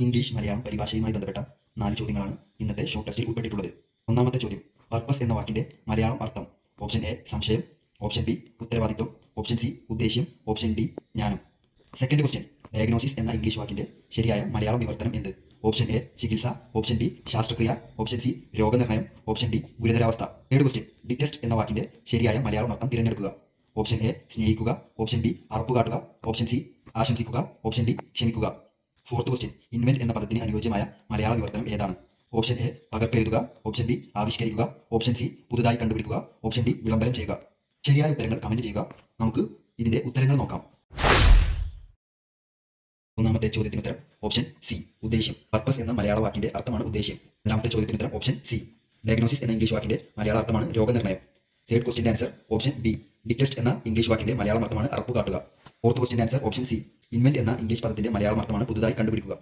English Malayalam പരിഭാഷയുമായി ബന്ധപ്പെട്ട നാല് ചോദ്യങ്ങളാണ് ഇന്നത്തെ ഷോർട്ട് ടെസ്റ്റിൽ ഉൾപ്പെട്ടിട്ടുള്ളത്. ഒന്നാമത്തെ ചോദ്യം പർപ്പസ് എന്ന വാക്കിന്റെ മലയാളം അർത്ഥം. ഓപ്ഷൻ എ സംശയം. ഓപ്ഷൻ ബി ഉത്തരവാദിത്വം. ഓപ്ഷൻ സി ഉദ്ദേശ്യം. ഓപ്ഷൻ ഡി ജ്ഞാനം. സെക്കൻഡ് ക്വസ്റ്റ്യൻ ഡയഗ്നോസിസ് എന്ന ഇംഗ്ലീഷ് വാക്കിന്റെ ശരിയായ മലയാളം വിവർത്തനം എന്ത്? ഓപ്ഷൻ എ ചികിത്സ. ഓപ്ഷൻ ബി ശാസ്ത്രക്രിയ. ഓപ്ഷൻ സി രോഗനിർണയം. ഓപ്ഷൻ ഡി ഗുരുതരാവസ്ഥ. തേർഡ് ക്വസ്റ്റ്യൻ ഡിറ്റസ്റ്റ് എന്ന വാക്കിന്റെ ശരിയായ മലയാളം അർത്ഥം തിരഞ്ഞെടുക്കുക. ഓപ്ഷൻ എ സ്നേഹിക്കുക. ഓപ്ഷൻ ബി അറപ്പ് കാട്ടുക ഓപ്ഷൻ സി ആശംസിക്കുക. ഓപ്ഷൻ ഡി ക്ഷമിക്കുക. ഫോർത്ത് ക്വസ്റ്റ്യൻ ഇൻവെന്റ് എന്ന പദത്തിന് അനുയോജ്യമായ മലയാള വിവർത്തനം ഏതാണ്? ഓപ്ഷൻ എ പകർപ്പെഴുതുക ഓപ്ഷൻ ബി ആവിഷ്കരിക്കുക. ഓപ്ഷൻ സി പുതുതായി കണ്ടുപിടിക്കുക. ഓപ്ഷൻ ഡി വിളംബരം ചെയ്യുക. ശരിയായ ഉത്തരങ്ങൾ കമന്റ് ചെയ്യുക. നമുക്ക് ഇതിന്റെ ഉത്തരങ്ങൾ നോക്കാം. ഒന്നാമത്തെ ചോദ്യത്തിന് ഉത്തരം ഓപ്ഷൻ സി ഉദ്ദേശ്യം. പർപ്പസ് എന്ന മലയാള വാക്കിന്റെ അർത്ഥമാണ് ഉദ്ദേശ്യം. രണ്ടാമത്തെ ചോദ്യത്തിന് ഉത്തരം ഓപ്ഷൻ സി ഡയഗ്നോസിസ് എന്ന ഇംഗ്ലീഷ് വാക്കിന്റെ മലയാള അർത്ഥമാണ് രോഗനിർണയം. തേർഡ് ക്വസ്റ്റിന്റെ ആൻസർ ഓപ്ഷൻ ബി ഡിറ്റസ്റ്റ് എന്ന ഇംഗ്ലീഷ് വാക്കിന്റെ മലയാളം അർത്ഥമാണ് അറപ്പ് കാട്ടുക ഫോർത്ത് ക്വസ്റ്റിന്റെ ആൻസർ ഓപ്ഷൻ സി ഇൻവെന്റ് എന്ന ഇംഗ്ലീഷ് പദത്തിന്റെ മലയാളം അർത്ഥമാണ് പുതുതായി കണ്ടുപിടിക്കുക.